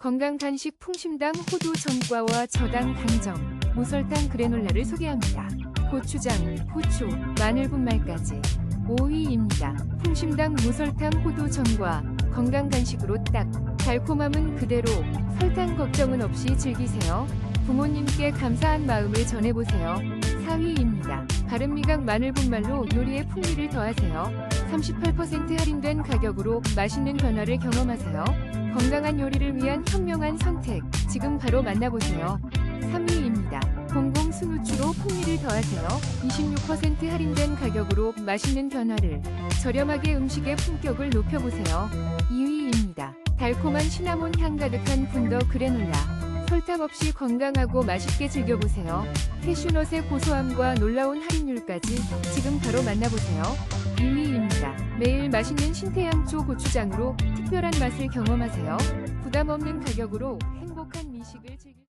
건강 간식 풍심당 호두 전과와 저당 당정, 무설탕 그래놀라를 소개합니다. 고추장, 후추, 마늘 분말까지 5위입니다. 풍심당 무설탕 호두 전과 건강 간식으로 딱 달콤함은 그대로 설탕 걱정은 없이 즐기세요. 부모님께 감사한 마음을 전해보세요. 4위입니다. 바른미각 마늘 분말로 요리에 풍미를 더하세요. 38% 할인된 가격으로 맛있는 변화를 경험하세요. 건강한 요리를 위한 현명한 선택. 지금 바로 만나보세요. 3위입니다. 공공 순우추로 풍미를 더하세요. 26% 할인된 가격으로 맛있는 변화를 저렴하게 음식의 품격을 높여보세요. 2위입니다. 달콤한 시나몬 향 가득한 분더 그래놀라. 설탕 없이 건강하고 맛있게 즐겨보세요. 캐슈넛의 고소함과 놀라운 할인율까지 지금 바로 만나보세요. 2위입니다. 매일 맛있는 신태양초 고추장으로 특별한 맛을 경험하세요. 부담 없는 가격으로 행복한 미식을 즐길